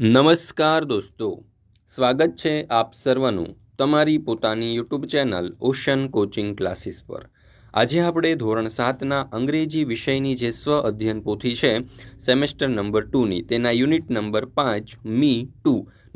નમસ્કાર દોસ્તો. સ્વાગત છે આપ સર્વનું તમારી પોતાની YouTube channel Ocean coaching classes પર. આજે આપણે ધોરણ સાતના અંગ્રેજી વિષયની જે સ્વ અધ્યયન પોથી છે, સેમેસ્ટર નંબર ટુની, તેના યુનિટ નંબર પાંચ, મી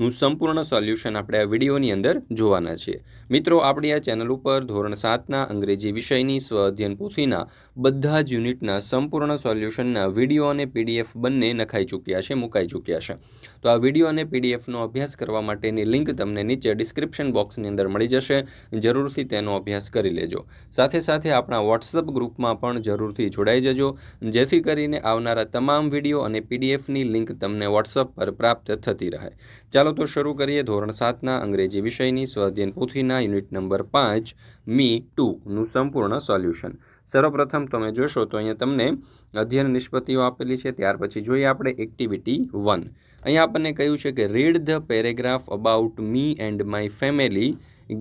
ટુનું સંપૂર્ણ સોલ્યુશન આપણે આ વિડીયોની અંદર જોવાના છીએ. મિત્રો, આપણી આ ચેનલ ઉપર ધોરણ સાતના અંગ્રેજી વિષયની સ્વ અધ્યયન પોથીના બધા જ યુનિટના સંપૂર્ણ સોલ્યુશનના વીડિયો અને પીડીએફ બંને નખાઈ ચૂક્યા છે, મુકાઈ ચૂક્યા છે. તો આ વીડિયો અને પીડીએફનો અભ્યાસ કરવા માટેની લિંક તમને નીચે ડિસ્ક્રિપ્શન બોક્સની અંદર મળી જશે. જરૂરથી તેનો અભ્યાસ કરી લેજો. સાથે સાથે આપણા વોટ્સઅપ ગ્રુપમાં પણ જરૂરથી જોડાઈ જજો. જેથી કરીને આવનારા તમામ વીડિયો અને પીડીએફની લિંક તમને વોટ્સઅપ પર પ્રાપ્ત થતી રહે. ચાલો તો શરૂ કરીએ ધોરણ સાતના અંગ્રેજી વિષયની સ્વાધ્યન પોથીના યુનિટ નંબર પાંચ, મી ટુનું સંપૂર્ણ સોલ્યુશન. સર્વપ્રથમ તમે જોશો તો અહીંયા તમને અધ્યયન નિષ્પત્તિઓ આપેલી છે, ત્યાર પછી જોઈએ આપણે એક્ટિવિટી વન અહીંયા આપણને કહ્યું છે કે read the paragraph about me and my family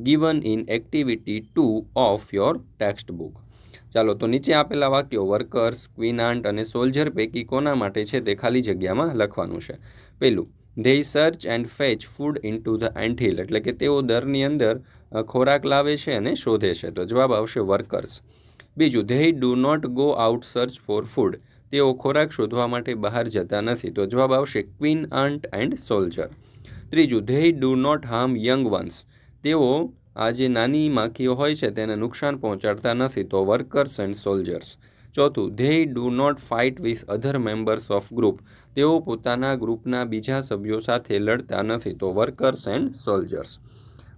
given in activity two of your text book ચાલો તો નીચે આપેલા વાક્યો વર્કર્સ ક્વિનાન્ટ અને સોલ્જર પૈકી કોના માટે છે તે ખાલી જગ્યામાં લખવાનું છે. પહેલું they search and fetch food into the anthill એટલે કે તેઓ દરની અંદર ખોરાક લાવે છે અને શોધે છે. તો જવાબ આવશે વર્કર્સ બીજું they do not go out search for food તેઓ ખોરાક શોધવા માટે બહાર જતા નથી. તો જવાબ આવશે ક્વીન આન્ટ એન્ડ સોલ્જર ત્રીજું they do not harm young ones તેઓ આ જે નાની માખીઓ હોય છે, તેને નુકસાન પહોંચાડતા નથી. તો વર્કર્સ એન્ડ સોલ્જર્સ ચોથું they do not fight with other members of group તેઓ પોતાના ગ્રુપના બીજા સભ્યો સાથે લડતા નથી, તો વર્કર્સ એન્ડ સોલ્જર્સ.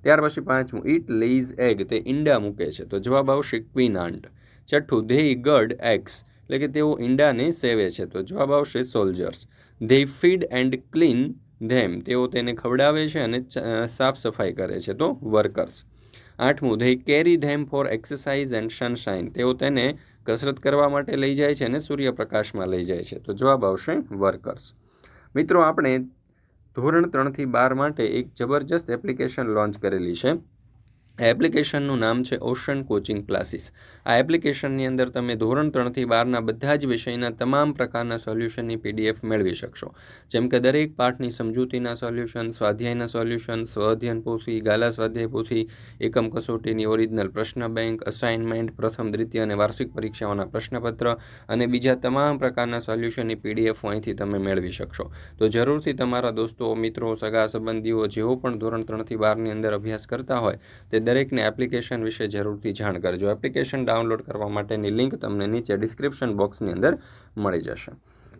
ત્યાર પછી પાંચમું ઇટ લેઝ એગ, તે ઈંડા મૂકે છે. તો જવાબ આવશે ક્વિનાન્ટ. છઠ્ઠું ધેય ગડ એગ્સ, એટલે કે તેઓ ઈંડાને સેવે છે. તો જવાબ આવશે soldiers. They feed and clean them, તેઓ તેને ખવડાવે છે અને સાફ સફાઈ કરે છે. તો વર્કર્સ. આઠમું they carry them for exercise and sunshine તેઓ તેને કસરત કરવા માટે લઈ જાય છે અને સૂર્યપ્રકાશમાં લઈ જાય છે. તો જવાબ આવશે વર્કર્સ મિત્રો, આપણે ધોરણ ત્રણથી બાર માટે એક જબરજસ્ત એપ્લિકેશન લોન્ચ કરેલી છે. એપ્લિકેશનનું નામ છે ઓશન કોચિંગ ક્લાસીસ. આ એપ્લિકેશનની અંદર તમે ધોરણ ત્રણથી બારના બધા જ વિષયના તમામ પ્રકારના સોલ્યુશનની પીડીએફ મેળવી શકશો. જેમ કે દરેક પાઠની સમજૂતીના સોલ્યુશન, સ્વાધ્યાયના સોલ્યુશન સ્વઅધ્યયન પોથી, ગાલા સ્વાધ્યાય પોથી, એકમ કસોટીની ઓરિજિનલ પ્રશ્ન બેંક, અસાઇનમેન્ટ, પ્રથમ, દ્વિતીય અને વાર્ષિક પરીક્ષાઓના પ્રશ્નપત્ર અને બીજા તમામ પ્રકારના સોલ્યુશનની પીડીએફ અહીંથી તમે મેળવી શકશો. તો જરૂરથી તમારા દોસ્તો, મિત્રો, સગા, સંબંધીઓ જેઓ પણ ધોરણ ત્રણથી બારની અંદર અભ્યાસ કરતા હોય, તે દરેકને એપ્લિકેશન વિશે જરૂરથી જાણ કરજો. એપ્લિકેશન ડાઉનલોડ કરવા માટેની લિંક તમને નીચે ડિસ્ક્રિપ્શન બોક્સની અંદર મળી જશે.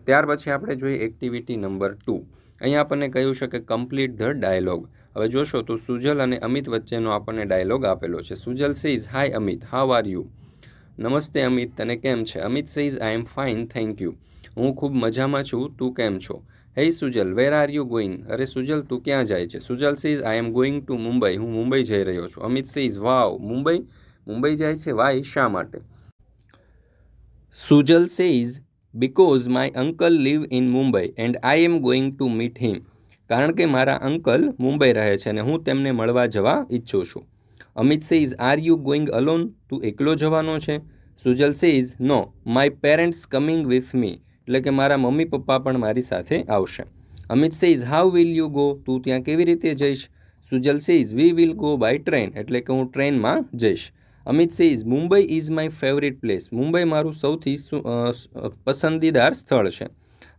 ત્યાર પછી આપણે જોઈએ એક્ટિવિટી નંબર ટુ. અહીંયા આપણને કહ્યું છે કે કમ્પ્લીટ ધ ડાયલોગ. હવે જોશો તો સુજલ અને અમિત વચ્ચેનો આપણને ડાયલોગ આપેલો છે. Sujal says, hi Amit how are you? નમસ્તે અમિત, તને કેમ છે? Amit says, I am fine, thank you. હું ખૂબ મજામાં છું, તું કેમ છો? Hey Sujal where are you going અરે સુજલ, તું ક્યાં જાય છે? Sujal says I am going to Mumbai. હું મુંબઈ જઈ રહ્યો છું. Amit says wow Mumbai? Mumbai જાય છે? વાય શા માટે? Sujal says because my uncle live in Mumbai and I am going to meet him કારણ કે મારા અંકલ મુંબઈ રહે છે અને હું તેમને મળવા જવા ઈચ્છું છું. Amit says are you going alone તું એકલો જવાનો છે? Sujal says no my parents coming with me એટલે કે મારા મમ્મી પપ્પા પણ મારી સાથે આવશે. Amit says how will you go? તું ત્યાં કેવી રીતે જઈશ? Sujal says we will go by train. એટલે કે હું ટ્રેનમાં જઈશ. Amit says Mumbai is my favourite place. Mumbai મારું સૌથી પસંદીદાર સ્થળ છે.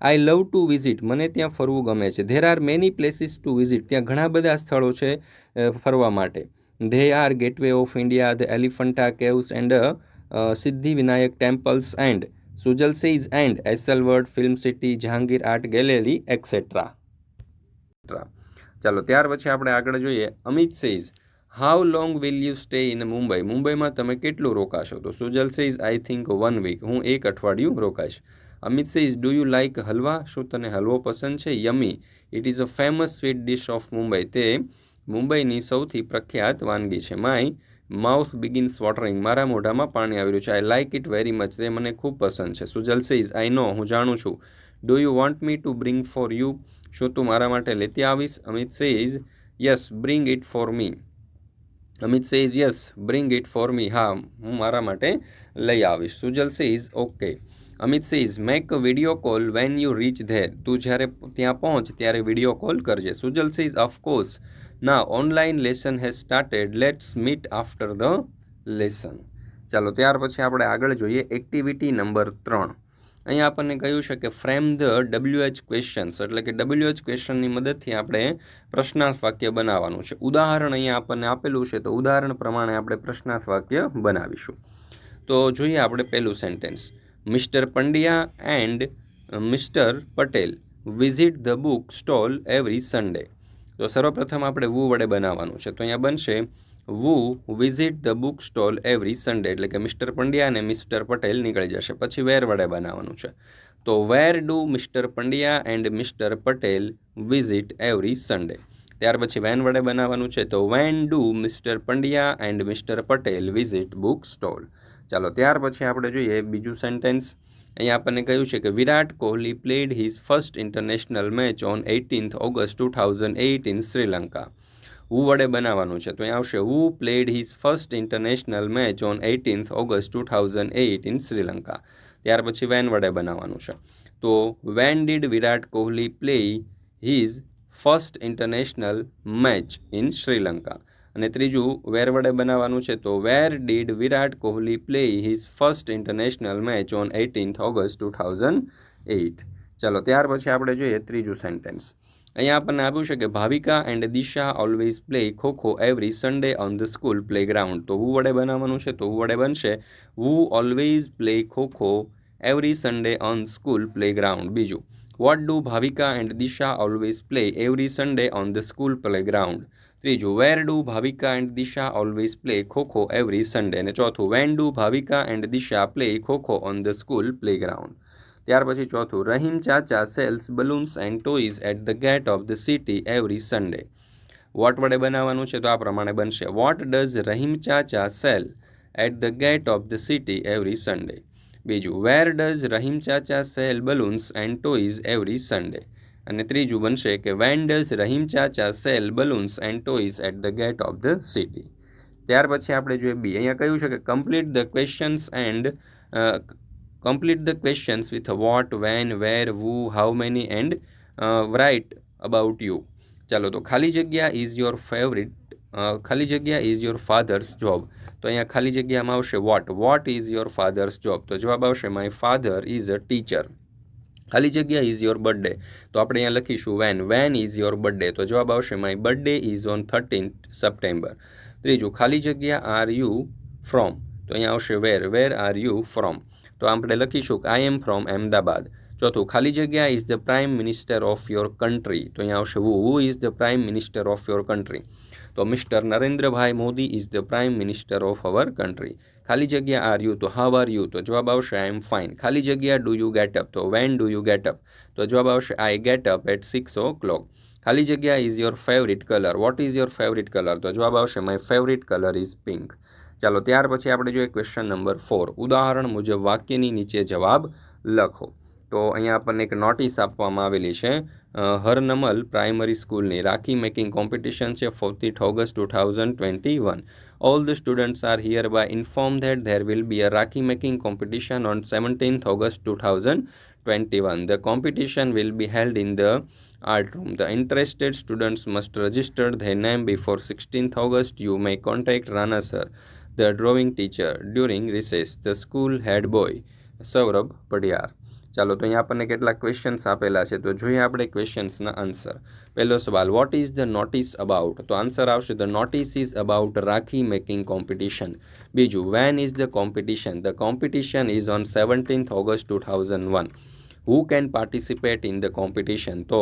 I love to visit. મને ત્યાં ફરવું ગમે છે. There are many places to visit. ત્યાં ઘણા બધા સ્થળો છે ફરવા માટે. They are Gateway of India, the Elephanta caves and Siddhi Vinayak temples and Sujal says and Esselworld film city, Jehangir art gallery etcetera ચાલો, ત્યાર પછી આપણે આગળ જોઈએ Amit says how long will you stay in Mumbai? મુંબઈમાં તમે કેટલું રોકાશો? તો Sujal says I think one week હું એક અઠવાડિયું રોકાઈશ. Amit says do you like halwa? શું તને હલવો પસંદ છે? Yummy it is a famous sweet dish of Mumbai. તે મુંબઈની સૌથી પ્રખ્યાત વાનગી છે. માય માઉથ બિગિન્સ વોટરિંગ મારા મોઢામાં પાણી આવી રહ્યું છે. I like it very much તે મને ખૂબ પસંદ છે. સુજલ સીઝ આઈ નો હું જાણું છું. Do you want me to bring for you શું તું મારા માટે લેતી આવીશ? Amit says yes bring it for me Amit says yes bring it for me હા, હું મારા માટે લઈ આવીશ. Sujal says okay Amit says make a video call when you reach there તું જ્યારે ત્યાં પહોંચ, ત્યારે વીડિયો કોલ કરજે. સુજલ સેઝ ઓફકોર્સ ના online lesson has started let's meet after the lesson ચાલો, ત્યાર પછી આપણે આગળ જોઈએ એક્ટિવિટી નંબર ત્રણ. અહીંયા આપણને કહ્યું છે કે ફ્રેમ ધ ડબલ્યુએચ ક્વેશ્ચન્સ એટલે કે ડબલ્યુએચ ક્વેશ્ચનની મદદથી આપણે પ્રશ્નાર્થ વાક્ય બનાવવાનું છે. ઉદાહરણ અહીંયા આપણને આપેલું છે, તો ઉદાહરણ પ્રમાણે આપણે પ્રશ્નાર્થ વાક્ય બનાવીશું. તો જોઈએ આપણે પહેલું sentence Mister Pandya and Mister Patel visit the book stall every Sunday તો સર્વપ્રથમ આપણે વુ વડે બનાવવાનું છે. તો અહીંયા બનશે who visit the book stall every Sunday. એટલે કે મિસ્ટર પંડ્યા અને મિસ્ટર પટેલ નીકળી જશે. પછી વેર વડે બનાવવાનું છે. તો where do Mister Pandya and Mister Patel visit every Sunday. ત્યાર પછી વેન વડે બનાવવાનું છે. તો when do Mister Pandya and Mister Patel visit book stall. ચાલો, ત્યાર પછી આપણે જોઈએ બીજું સેન્ટેન્સ. અહીંયા આપણને કહ્યું છે કે Virat Kohli played his first international match on eighteenth August two thousand eight in Sri Lanka who વડે બનાવવાનું છે. તો અહીંયા આવશે. Who played his first international match on eighteenth August two thousand eight in Sri Lanka ત્યાર પછી when વડે બનાવવાનું છે. તો when did Virat Kohli play his first international match in Sri Lanka અને ત્રીજું, વેર વડે બનાવવાનું છે તો where did Virat Kohli play his first international match on eighteenth August two thousand eight. ચાલો, ત્યાર પછી આપણે જોઈએ ત્રીજું સેન્ટેન્સ. અહીંયા આપણને આપ્યું છે કે Bhavika and Disha always play kho-kho every Sunday on the school play ground તો હું વડે બનાવવાનું છે? તો હું વડે બનશે who always play kho kho every Sunday on school play ground બીજું what do Bhavika and Disha always play every Sunday on the school play ground ત્રીજું where do Bhavika and Disha always play kho kho every Sunday અને ચોથું when do Bhavika and Disha play kho-kho on the school playground ત્યાર પછી ચોથું, Rahim Chacha sells balloons and toys at the gate of the city every Sunday what વડે બનાવવાનું છે? તો આ પ્રમાણે બનશે. What does Rahim Chacha sell at the gate of the city every Sunday બીજું where does Rahim Chacha sell balloons and toys every Sunday અને ત્રીજું બનશે કે when does Rahim Chacha sell balloons and toys at the gate of the city ત્યાર પછી આપણે જોઈએ B અહીંયા કહ્યું છે કે complete the questions and complete the questions with what when where who how many and write about you ચાલો તો, ખાલી જગ્યા ઇઝ યોર ફેવરિટ ખાલી જગ્યા ઇઝ યોર ફાધર્સ જોબ તો અહીંયા ખાલી જગ્યામાં આવશે what what is your father's job તો જવાબ આવશે my father is a teacher ખાલી જગ્યા ઇઝ યોર બર્થડે તો આપણે અહીંયા લખીશું when when is your birthday તો જવાબ આવશે my birthday is on thirteen September ત્રીજું, ખાલી જગ્યા આર યુ ફ્રોમ તો અહીંયા આવશે where where are you from તો આપણે લખીશું આઈ એમ ફ્રોમ અમદાવાદ ચોથું, ખાલી જગ્યા is the prime minister of your country તો અહીંયા આવશે who who is the prime minister of your country તો mister Narendrabhai Modi is the prime minister of our country. ખાલી જગ્યા આર યુ તો હાવ આર યુ? તો જવાબ આવશે, આઈ એમ ફાઇન. ખાલી જગ્યા ડુ યુ ગેટ અપ? તો when do you get up? તો જવાબ આવશે, I get up at six o'clock. ખાલી જગ્યા is your favourite colour. What is your favourite colour? તો જવાબ આવશે, my favourite colour is pink. ચાલો, ત્યાર પછી આપણે જોઈએ ક્વેશ્ચન નંબર ફોર. ઉદાહરણ મુજબ વાક્યની નીચે જવાબ લખો. તો અહીંયા આપણને એક નોટિસ આપવામાં આવેલી છે. હરનમલ પ્રાઇમરી સ્કૂલની રાખી મેકિંગ કોમ્પિટિશન છે fourteenth August two thousand twenty one. All the students are here by inform that there will be a rakhi making competition on seventeenth August two thousand twenty one. The competition will be held in the art room the interested students must registered their name before sixteenth August you may contact Rana sir the drawing teacher during recess the school head boy Saurabh Padiyar ચાલો તો અહીંયા આપણને કેટલાક questions આપેલા છે. તો જોઈએ આપણે ક્વેશ્ચન્સના આન્સર પહેલો સવાલ what is the notice about તો આન્સર આવશે the notice is about rakhi making competition બીજું when is the competition the competition is on seventeenth August two thousand one who can participate in the competition તો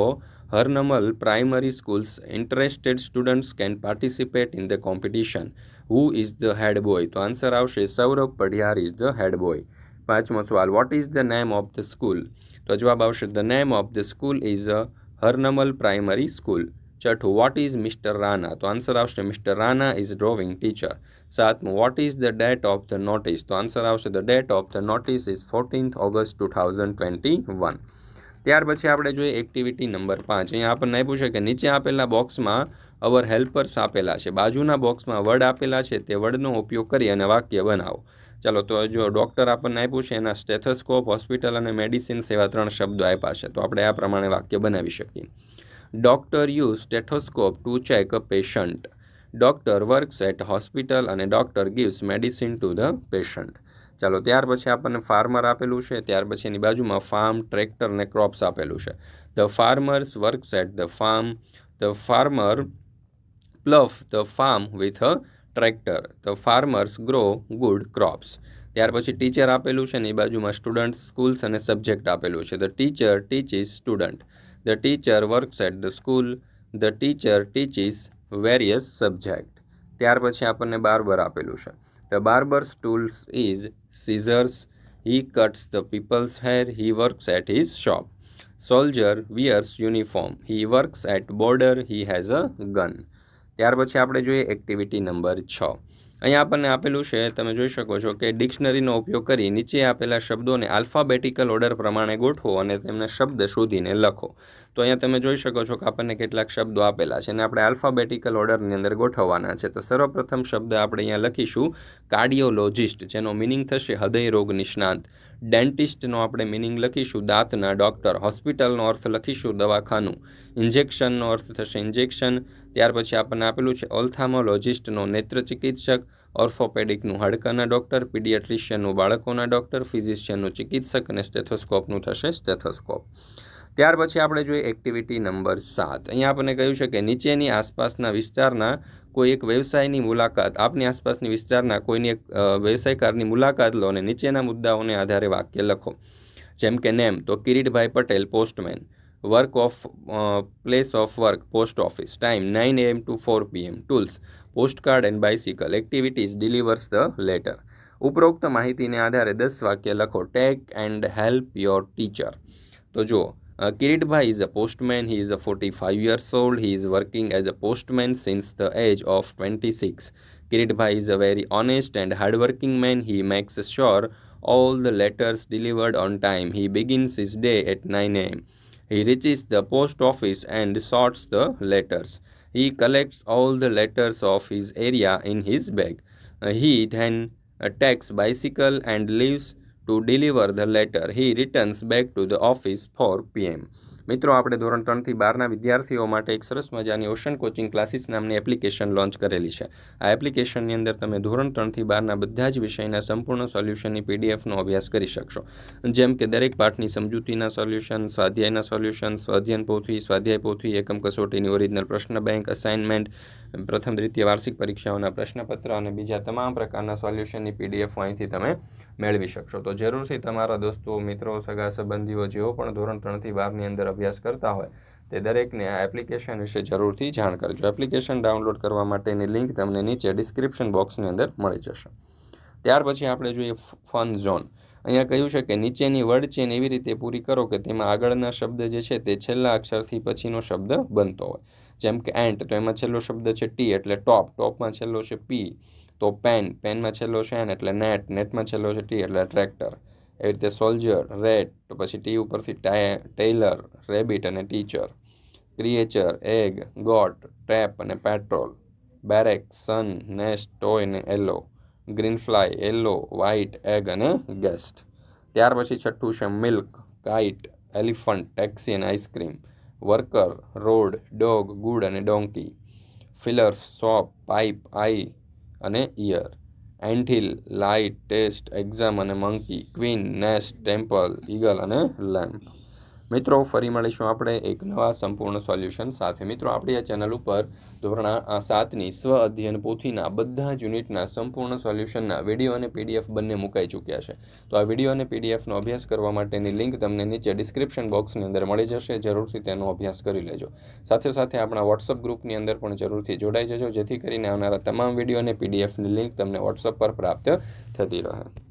Harnamal primary school's interested students can participate in the competition who is the head boy તો answer આવશે, Saurabh Padhiyar is the head boy પાંચમો સવાલ what is the name of the school તો જવાબ આવશે the name of the school is a Harnamal primary school છઠ્ઠું what is mister Rana તો answer આવશે mister Rana is drawing teacher સાતમું what is the date of the notice તો answer આવશે the date of the notice is fourteenth August two thousand twenty one ત્યાર પછી આપણે જોઈએ એક્ટિવિટી નંબર પાંચ. અહીંયા આપણને આપ્યું છે કે નીચે આપેલા બોક્સમાં અવર હેલ્પર્સ આપેલા છે. બાજુના બોક્સમાં વર્ડ આપેલા છે, તે વર્ડનો ઉપયોગ કરી અને વાક્ય બનાવો. ચાલો, તો જો ડૉક્ટર આપણને આપ્યું છે, એના સ્ટેથોસ્કોપ હોસ્પિટલ અને મેડિસિન સેવા ત્રણ શબ્દો આપ્યા છે. તો આપણે આ પ્રમાણે વાક્ય બનાવી શકીએ. Doctor use stethoscope to check a patient doctor works at hospital અને doctor gives medicine to the patient ચાલો, ત્યાર પછી આપણને ફાર્મર આપેલું છે, ત્યાર પછી એની બાજુમાં ફાર્મ ટ્રેક્ટર ને ક્રોપ્સ આપેલું છે. The farmers works at the farm the farmer plough the farm with a tractor. The farmers grow good crops. ત્યાર પછી ટીચર આપેલું છે ને એ બાજુમાં સ્ટુડન્ટ સ્કૂલ્સ અને સબ્જેક્ટ આપેલું છે. The teacher teaches student. The teacher works at the school. The teacher teaches various subject. ત્યાર પછી આપણને બાર્બર આપેલું છે. The barber's tools is scissors. He cuts the people's hair. He works at his shop. Soldier wears uniform. He works at border. He has a gun. ત્યાર પછી આપણે જોઈએ activity number છ. અહીંયા આપણને આપેલું છે, તમે જોઈ શકો છો કે ડિક્શનરીનો ઉપયોગ કરી નીચે આપેલા શબ્દોને આલ્ફાબેટિકલ ઓર્ડર પ્રમાણે ગોઠવો અને તેમને શબ્દ શોધીને લખો. તો અહીંયા તમે જોઈ શકો છો કે આપણને કેટલાક શબ્દો આપેલા છે અને આપણે આલ્ફાબેટિકલ ઓર્ડરની અંદર ગોઠવવાના છે. તો સર્વપ્રથમ શબ્દ આપણે અહીંયા લખીશું કાર્ડિયોલોજિસ્ટ જેનો મિનિંગ થશે હૃદય રોગ નિષ્ણાંત. ડેન્ટિસ્ટનો આપણે મિનિંગ લખીશું, દાંતના ડૉક્ટર, હોસ્પિટલનો અર્થ લખીશું, દવાખાનું. ઇન્જેક્શનનો અર્થ થશે ઇન્જેક્શન, ત્યાર પછી આપણને આપેલું છે ઓલ્થામોલોજિસ્ટનો નેત્ર ચિકિત્સક ઓર્થોપેડિકનું હાડકાના ડૉક્ટર, પીડિયાટ્રિશિયનનું બાળકોના ડૉક્ટર, ફિઝિશિયનનું ચિકિત્સક અને સ્ટેથોસ્કોપનું થશે સ્ટેથોસ્કોપ. ત્યાર પછી આપણે જોઈએ એક્ટિવિટી નંબર સાત. અહીંયા આપણને કહ્યું છે કે નીચેની આસપાસના વિસ્તારના કોઈ એક વ્યવસાયની મુલાકાત, આપની આસપાસની વિસ્તારના કોઈની એક વ્યવસાયકારની મુલાકાત લો અને નીચેના મુદ્દાઓને આધારે વાક્ય લખો. જેમ કે નેમ, તો Kiritbhai Patel, postman. Work of place of work, post office. Time, nine AM to four PM. Tools, postcard and bicycle activities, delivers the letter. ઉપરોક્ત માહિતીને આધારે દસ વાક્ય લખો. Take and help your teacher. તો જુઓ Uh, Kiritbhai is a postman. He is a 45 years old. He is working as a postman since the age of 26. Kiritbhai is a very honest and hardworking man. He makes sure all the letters delivered on time. He begins his day at 9 a.m. He reaches the post office and sorts the letters. He collects all the letters of his area in his bag. Uh, he then uh, takes bicycle and leaves to deliver the letter he returns back to the office four PM મિત્રો, આપણે ધોરણ ત્રણથી બારના વિદ્યાર્થીઓ માટે એક સરસ મજાની ઓશન કોચિંગ ક્લાસીસ નામની એપ્લિકેશન લોન્ચ કરેલી છે. આ એપ્લિકેશનની અંદર તમે ધોરણ ત્રણથી બારના બધા જ વિષયના સંપૂર્ણ સોલ્યુશનની પીડીએફનો અભ્યાસ કરી શકશો. જેમ કે દરેક પાઠની સમજૂતીના સોલ્યુશન સ્વાધ્યાયના સોલ્યુશન સ્વાધ્યાયન પોથી, સ્વાધ્યાય પોથી, એકમ કસોટીની ઓરિજિનલ પ્રશ્ન બેંક અસાઇનમેન્ટ પ્રથમ દ્વિતીય વાર્ષિક પરીક્ષાઓના પ્રશ્નપત્ર અને બીજા તમામ પ્રકારના સોલ્યુશનની પીડીએફ અહીંથી તમે મેળવી શકશો. તો જરૂરથી તમારા દોસ્તો, મિત્રો, સગા સંબંધીઓ જેઓ પણ ધોરણ ત્રણથી બારની અંદર અભ્યાસ કરતા હોય, તે દરેકને આ એપ્લિકેશન વિશે જરૂરથી જાણ કરજો. એપ્લિકેશન ડાઉનલોડ કરવા માટેની લિંક તમને નીચે ડિસ્ક્રિપ્શન બોક્સની અંદર મળી જશે. ત્યાર પછી આપણે જોઈએ ફન ઝોન. અહીંયા કહ્યું છે કે નીચેની વર્ડ ચેન એવી રીતે પૂરી કરો કે તેમાં આગળના શબ્દ જે છે તે છેલ્લા અક્ષરથી પછીનો શબ્દ બનતો હોય. જેમ કે એન્ટ તો એમાં છેલ્લો શબ્દ છે ટી એટલે ટોપ ટોપમાં છેલ્લો છે પી તો પેન, પેનમાં છેલ્લો છે એન એટલે નેટ, નેટમાં છેલ્લો છે ટી એટલે ટ્રેક્ટર. એવી રીતે સોલ્જર રેડ તો પછી ટી ઉપરથી ટેલર, રેબિટ અને teacher. Creature, egg, goat trap અને petrol. Barrack, sun, nest, toy અને yellow. Green fly, yellow, white, egg અને ગેસ્ટ. ત્યાર પછી છઠ્ઠું છે મિલ્ક, કાઇટ, એલિફન્ટ, ટેક્સી અને ice cream. Worker, road, dog, good અને donkey. Fillers, shop, pipe, eye અને ear anthill light test exam અને monkey queen nest temple eagle અને લેમ્પ. મિત્રો, ફરી મળીશું આપણે એક નવા સંપૂર્ણ સોલ્યુશન સાથે. મિત્રો, આપણી આ ચેનલ ઉપર ધોરણ સાતની સ્વ અધ્યયન પોથીના બધા જ યુનિટના સંપૂર્ણ સોલ્યુશનના વીડિયો અને પીડીએફ બંને મુકાઈ ચૂક્યા છે. તો આ વીડિયો અને પીડીએફનો અભ્યાસ કરવા માટેની લિંક તમને નીચે ડિસ્ક્રિપ્શન બોક્સની અંદર મળી જશે. જરૂરથી તેનો અભ્યાસ કરી લેજો. સાથે સાથે આપણા વોટ્સઅપ ગ્રુપની અંદર પણ જરૂરથી જોડાઈ જજો. જેથી કરીને આવનારા તમામ વીડિયો અને પીડીએફની લિંક તમને વોટ્સઅપ પર પ્રાપ્ત થતી રહે.